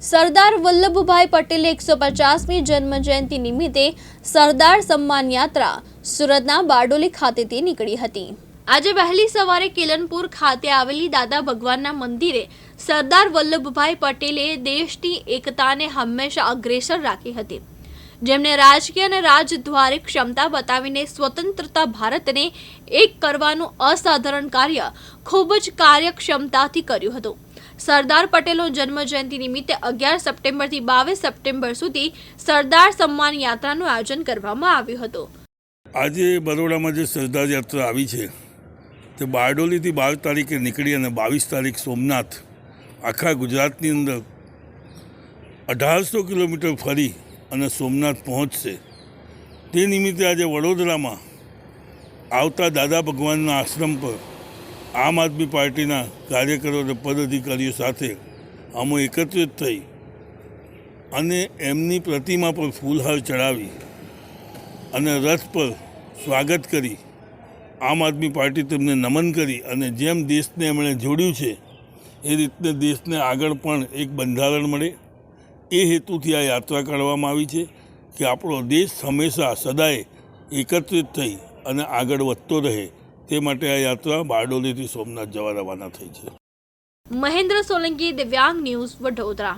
સરદાર વલ્લભભાઈ પટેલ એકસો પચાસમી જન્મ જયંતિ નિમિત્તે સરદાર સન્માન યાત્રા સુરતના બારડોલી ખાતેથી નીકળી હતી. આજે વહેલી સવારે કેલનપુર ખાતે આવેલી દાદા ભગવાનના મંદિરે સરદાર વલ્લભભાઈ પટેલે દેશની એકતાને હંમેશા અગ્રેસર રાખી હતી. જેમણે રાજકીય અને રાજદ્વારે ક્ષમતા બતાવીને સ્વતંત્રતા ભારતને એક કરવાનું અસાધારણ કાર્ય ખૂબ જ કાર્યક્ષમતાથી કર્યું હતું. સરદાર પટેલનો જન્મ જયંતિ નિમિત્તે અગિયાર સપ્ટેમ્બરથી બાવીસ સપ્ટેમ્બર સુધી સરદાર સન્માન યાત્રાનું આયોજન કરવામાં આવ્યું હતું. આજે બરોડામાં જે સરદાર યાત્રા આવી છે, તે બારડોલીથી બાર તારીખે નીકળી અને બાવીસ તારીખ સોમનાથ આખા ગુજરાતની અંદર અઢારસો કિલોમીટર ફરી અને સોમનાથ પહોંચશે. તે નિમિત્તે આજે વડોદરામાં આવતા દાદા ભગવાનના આશ્રમ પર આમ આદમી પાર્ટીના કાર્યકરો અને પદાધિકારીઓ સાથે અમે એકત્રિત થઈ અને એમની પ્રતિમા પર ફૂલહાર ચડાવી અને રથ પર સ્વાગત કરી આમ આદમી પાર્ટી તેમને નમન કરી અને જેમ દેશને એમણે જોડ્યું છે, એ રીતને દેશને આગળ પણ એક બંધારણ મળે. એ હેતુથી આ યાત્રા કાઢવામાં આવી છે કે આપણો દેશ હંમેશા સદાય એકત્રિત થઈ અને આગળ વધતો રહે. તે માટે આ યાત્રા બારડોલીથી સોમનાથ જવા રવાના થઈ છે. મહેન્દ્ર સોલંકી દિવ્યાંગ ન્યૂઝ વડોદરા.